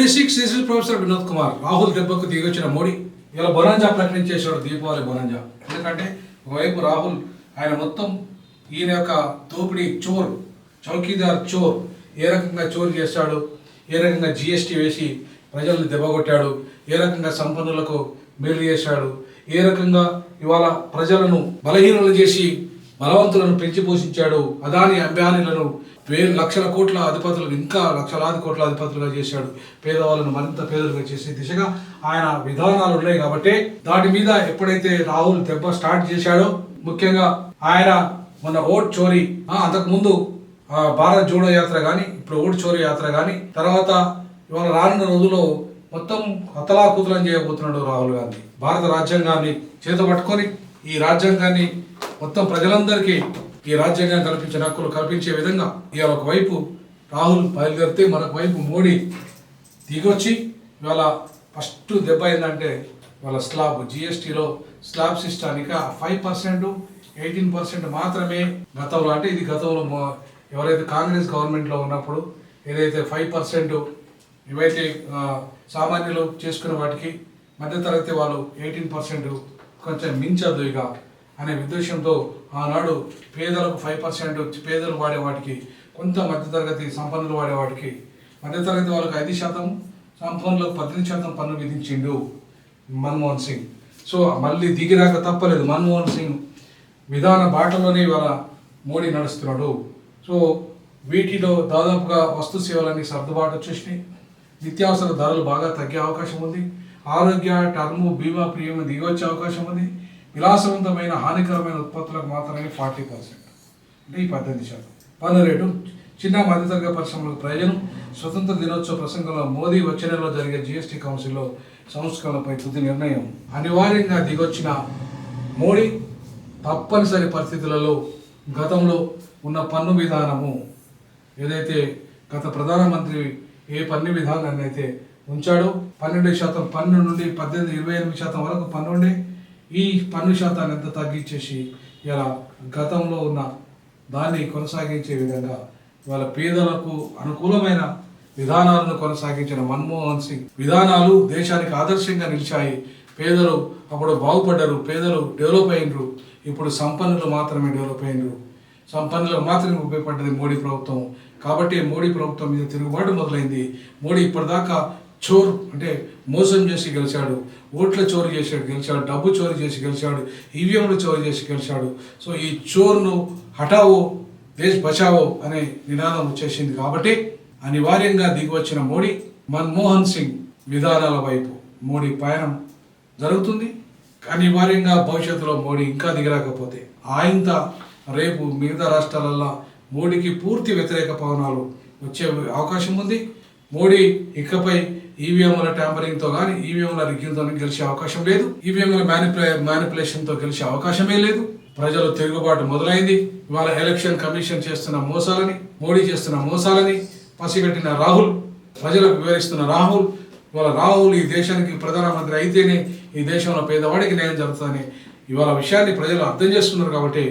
D six this professor Vinod Kumar Rahul దెబ్బకు దిగొచ్చిన మోడీ ఇలా బొనాంజా ప్రకటించేశాడు దీపావళి బొనాంజా. ఎందుకంటే ఒకవైపు రాహుల్ ఆయన మొత్తం ఈయన యొక్క దోపిడీ చోర్ చౌకీదార్ చోర్ ఏ రకంగా చోరు చేశాడు ఏ రకంగా జిఎస్టీ వేసి ప్రజల్ని దెబ్బగొట్టాడు ఏ రకంగా సంపన్నులకు మేలు చేశాడు ఏ రకంగా ఇవాళ ప్రజలను బలహీనలు చేసి బలవంతులను పెంచి పోషించాడు. అదాని అంబానీలను వేలు లక్షల కోట్ల అధిపతులను ఇంకా లక్షలాది కోట్ల అధిపతులుగా చేశాడు. పేదవాళ్ళను మరింత పేదలుగా చేసే దిశగా ఆయన విధానాలు ఉన్నాయి కాబట్టి దాటి మీద ఎప్పుడైతే రాహుల్ దెబ్బ స్టార్ట్ చేశాడో ముఖ్యంగా ఆయన మన ఓట్ చోరీ అంతకుముందు భారత్ జోడో యాత్ర కానీ ఇప్పుడు ఓట్ చోరీ యాత్ర కానీ తర్వాత ఇవాళ రానున్న రోజుల్లో మొత్తం అతలాకుతలం చేయబోతున్నాడు రాహుల్ గాంధీ. భారత రాజ్యాంగాన్ని చేత పట్టుకొని ఈ రాజ్యాంగాన్ని మొత్తం ప్రజలందరికీ ఈ రాజ్యాంగం కల్పించిన హక్కులు కల్పించే విధంగా ఇవాళ ఒకవైపు రాహుల్ బయలుదేరితే మరొక వైపు మోడీ దిగొచ్చి ఇవాళ ఫస్ట్ దెబ్బ ఏంటంటే ఇవాళ స్లాబ్ జిఎస్టీలో స్లాబ్ సిస్టానికి? ఫైవ్ పర్సెంట్ ఎయిటీన్ పర్సెంట్ మాత్రమే గతంలో. అంటే ఇది గతంలో ఎవరైతే కాంగ్రెస్ గవర్నమెంట్లో ఉన్నప్పుడు ఏదైతే ఫైవ్ పర్సెంట్ ఇవైతే సామాన్యులు చేసుకున్న వాటికి మధ్యతరగతి వాళ్ళు ఎయిటీన్ పర్సెంట్ కొంచెం మించద్దు ఇక అనే ఉద్దేశంతో ఆనాడు పేదలకు ఫైవ్ పర్సెంట్ పేదలు వాడే వాటికి కొంత మధ్యతరగతి సంపన్నులు వాడే వాటికి మధ్యతరగతి వాళ్ళకి ఐదు శాతం సంపన్నులకు పద్దెనిమిది శాతం పన్ను విధించిండు మన్మోహన్ సింగ్. సో మళ్ళీ దిగిరాక తప్పలేదు మన్మోహన్ సింగ్. విధాన బాటలోనే ఇవాళ మోడీ నడుస్తున్నాడు. సో వీటిలో దాదాపుగా వస్తు సేవలన్నీ సర్దుబాటు వచ్చేసినాయి. నిత్యావసర ధరలు బాగా తగ్గే అవకాశం ఉంది. ఆరోగ్య టర్ము బీమా ప్రీమియం దిగొచ్చే అవకాశం ఉంది. విలాసవంతమైన హానికరమైన ఉత్పత్తులకు మాత్రమే ఫార్టీ పర్సెంట్. అంటే ఈ పద్దెనిమిది శాతం. పన్ను రేటు చిన్న మధ్యతరగతి పరిశ్రమలకు ప్రయోజనం. స్వతంత్ర దినోత్సవ ప్రసంగంలో మోదీ వచ్చే నెలలో జరిగే జిఎస్టీ కౌన్సిల్లో సంస్కరణలపై తుది నిర్ణయం. అనివార్యంగా దిగొచ్చిన మోడీ తప్పనిసరి పరిస్థితులలో గతంలో ఉన్న పన్ను విధానము ఏదైతే గత ప్రధానమంత్రి ఏ పన్ను విధానాన్ని అయితే ఉంచాడు. పన్నెండు శాతం పన్ను నుండి పద్దెనిమిది ఇరవై ఎనిమిది శాతం వరకు పన్ను ఉండి ఈ పన్ను శాతాన్ని ఎంత తగ్గించేసి ఇలా గతంలో ఉన్న దాన్ని కొనసాగించే విధంగా వాళ్ళ పేదలకు అనుకూలమైన విధానాలను కొనసాగించిన మన్మోహన్ సింగ్. విధానాలు దేశానికి ఆదర్శంగా నిలిచాయి. పేదలు అప్పుడు బాగుపడ్డారు. పేదలు డెవలప్ అయినరు. ఇప్పుడు సంపన్నులు మాత్రమే డెవలప్ అయినరు. సంపన్నులకు మాత్రమే ఉపయోగపడ్డది మోడీ ప్రభుత్వం. కాబట్టి మోడీ ప్రభుత్వం మీద తిరుగుబాటు మొదలైంది. మోడీ ఇప్పటిదాకా చోర్ అంటే మోసం చేసి గెలిచాడు ఓట్ల చోరీ చేసి గెలిచాడు డబ్బు చోరీ చేసి గెలిచాడు ఈవీఎంలు చోరీ చేసి గెలిచాడు. సో ఈ చోర్ను హఠావో దేశ్ బచావో అనే నినాదం వచ్చేసింది కాబట్టి అనివార్యంగా దిగివచ్చిన మోడీ మన్మోహన్ సింగ్ విధానాల వైపు మోడీ పయనం జరుగుతుంది. అనివార్యంగా భవిష్యత్తులో మోడీ ఇంకా దిగరాకపోతే ఆయంత రేపు మిగతా రాష్ట్రాలలో మోడీకి పూర్తి వ్యతిరేక పవనాలు వచ్చే అవకాశం ఉంది. మోడీ ఇకపై ఈవీఎంల ట్యాంపరింగ్తో కానీ ఈవీఎంల రిగ్గింగ్తో గెలిచే అవకాశం లేదు. ఈవీఎంల మ్యానిపులే మ్యానిపులేషన్తో గెలిచే అవకాశమే లేదు. ప్రజలు తిరుగుబాటు మొదలైంది. ఇవాళ ఎలక్షన్ కమిషన్ చేస్తున్న మోసాలని మోడీ చేస్తున్న మోసాలని పసిగట్టిన రాహుల్ ప్రజలకు వివరిస్తున్న రాహుల్ ఇవాళ రాహుల్ ఈ దేశానికి ప్రధానమంత్రి అయితేనే ఈ దేశంలో పేదవాడికి న్యాయం జరుగుతుందని ఇవాళ విషయాన్ని ప్రజలు అర్థం చేస్తున్నారు కాబట్టి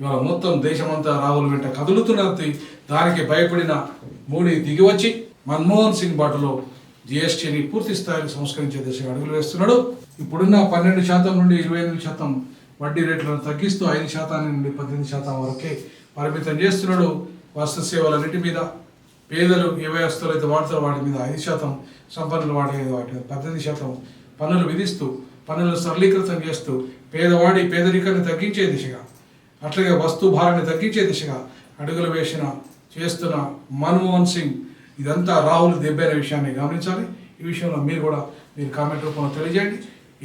ఇవాళ మొత్తం దేశమంతా రాహుల్ వెంట కదులుతున్నది. దానికి భయపడిన మోడీ దిగివచ్చి మన్మోహన్ సింగ్ బాటలో జిఎస్టీని పూర్తి స్థాయిలో సంస్కరించే దిశగా అడుగులు వేస్తున్నాడు. ఇప్పుడున్న పన్నెండు శాతం నుండి ఇరవై ఎనిమిది శాతం వడ్డీ రేట్లను తగ్గిస్తూ ఐదు శాతాన్ని నుండి పద్దెనిమిది శాతం వరకే పరిమితం చేస్తున్నాడు వస్తు సేవలన్నిటి మీద. పేదలు ఏ వ్యవస్థలు అయితే వాడతారో వాటి మీద ఐదు శాతం సంపన్నులు వాడే వాటి మీద పద్దెనిమిది శాతం పన్నులు విధిస్తూ పన్నులు సరళీకృతం చేస్తూ పేదవాడి పేదరికాన్ని తగ్గించే దిశగా అట్లాగే వస్తు భారాన్ని తగ్గించే దిశగా అడుగులు వేసిన చేస్తున్న మన్మోహన్ సింగ్ ఇదంతా రాహుల్ దెబ్బైన విషయాన్ని గమనించాలి. ఈ విషయంలో మీరు కూడా మీరు కామెంట్ రూపంలో తెలియజేయండి.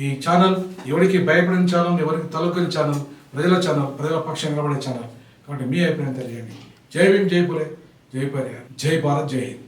ఈ ఛానల్ ఎవరికి భయపడిన ఛానల్ ఎవరికి తలకొని ఛానల్ ప్రజల ఛానల్ ప్రజల పక్షం నిలబడే ఛానల్. కాబట్టి మీ అభిప్రాయం తెలియజేయండి. జై భీమ్ జై పులే జై పరిహార్ జై భారత్ జై హింద్.